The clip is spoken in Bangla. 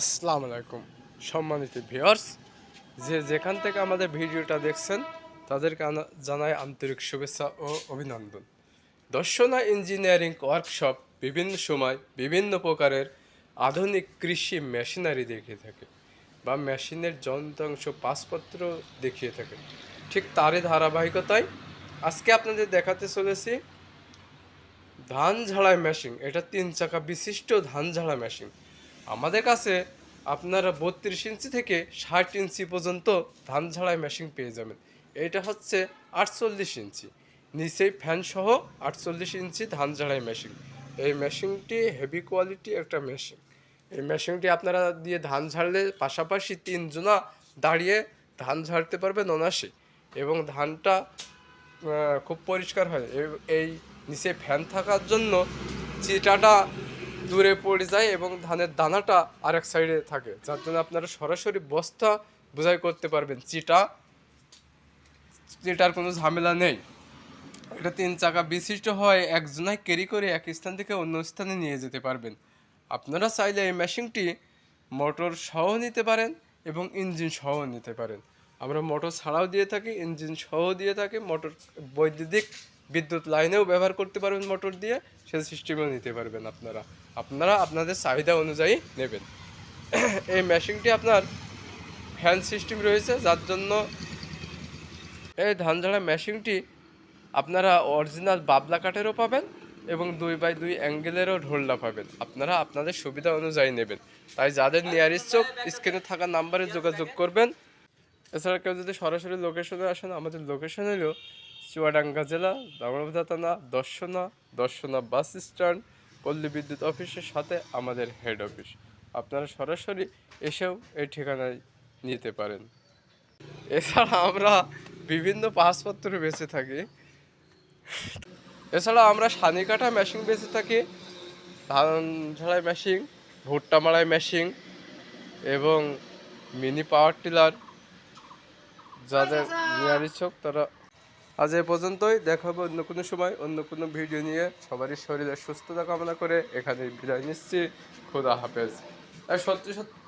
আসসালামু আলাইকুম। সম্মানিত ভিউয়ার্স, যে যেখান থেকে আমাদের ভিডিওটা দেখছেন, তাদেরকে জানাই আন্তরিক শুভেচ্ছা ও অভিনন্দন। দর্শনা ইঞ্জিনিয়ারিং ওয়ার্কশপ বিভিন্ন সময় বিভিন্ন প্রকারের আধুনিক কৃষি মেশিনারি দেখিয়ে থাকে বা মেশিনের যন্ত্রাংশ পাসপত্র দেখিয়ে থাকে। ঠিক তারই ধারাবাহিকতায় আজকে আপনাদের দেখাতে চলেছি ধান ঝাড়াই মেশিন এটা তিন চাকা বিশিষ্ট ধান ঝাড়া মেশিন আমাদের কাছে আপনারা বত্রিশ ইঞ্চি থেকে ষাট ইঞ্চি পর্যন্ত ধান ঝাড়াই মেশিন পেয়ে যাবেন। এটা হচ্ছে আটচল্লিশ ইঞ্চি। নিচেই ফ্যান সহ আটচল্লিশ ইঞ্চি ধান ঝাড়াই মেশিন এই মেশিনটি হেভি কোয়ালিটি একটা মেশিন এই মেশিনটি আপনারা দিয়ে ধান ঝাড়লে পাশাপাশি তিনজনা দাঁড়িয়ে ধান ঝাড়তে পারবেন অনাসে এবং ধানটা খুব পরিষ্কার হয়। এই নিচে ফ্যান থাকার জন্য চিটাটা দূরে পড়ে যায় এবং ধানের দানাটা আরেক সাইডে থাকে, যার জন্য আপনারা সরাসরি বস্তা বোঝাই করতে পারবেন চিটা চিটার কোনো ঝামেলা নেই। এটা তিন চাকা বিশিষ্ট হয়, একজনায় ক্যারি করে এক স্থান থেকে অন্য স্থানে নিয়ে যেতে পারবেন। আপনারা চাইলে এই মেশিনটি মোটর সহ নিতে পারেন এবং ইঞ্জিন সহ নিতে পারেন। আমরা মোটর ছাড়াও দিয়ে থাকি, ইঞ্জিন সহ দিয়ে থাকি, মোটর বৈদ্যুতিক বিদ্যুৎ লাইনেও ব্যবহার করতে পারবেন মোটর দিয়ে সে সিস্টেমেও নিতে পারবেন আপনারা। আপনারা আপনাদের চাহিদা অনুযায়ী নেবেন। এই মেশিনটি আপনার ফ্যান সিস্টেম রয়েছে, যার জন্য এই ধান ঝাড়া মেশিনটি আপনারা অরিজিনাল বাবলা কাঠেরও পাবেন এবং দুই বাই দুই অ্যাঙ্গেলেরও ঢোলনা পাবেন। আপনারা আপনাদের সুবিধা অনুযায়ী নেবেন। তাই যাদের নিয়ারিস্ট চোখ, স্ক্রিনে থাকা নাম্বারে যোগাযোগ করবেন। এছাড়া কেউ যদি সরাসরি লোকেশনে আসেন, আমাদের লোকেশন চুয়াডাঙ্গা জেলা দামোদা থানা দর্শনা দর্শনা বাস স্ট্যান্ড পল্লী বিদ্যুৎ অফিসের সাথে আমাদের হেড অফিস। আপনারা সরাসরি এসেও এই ঠিকানায় নিতে পারেন। এছাড়া আমরা বিভিন্ন পাসপত্র বেঁচে থাকি। এছাড়া আমরা সানি কাটা মেশিন বেঁচে থাকি। ধান ঝাড়াই মেশিন ভুট্টা মারাই মেশিন এবং মিনি পাওয়ার টিলার যাদের নেওয়ার ইচ্ছুক তারা আজ এ পর্যন্তই, দেখা হবে অন্য কোনো সময়, অন্য কোনো ভিডিও নিয়ে। সবারই শরীরের সুস্থতা কামনা করে এখানে বিদায় নিচ্ছি। খোদা হাফেজ। আর সত্যি সত্যি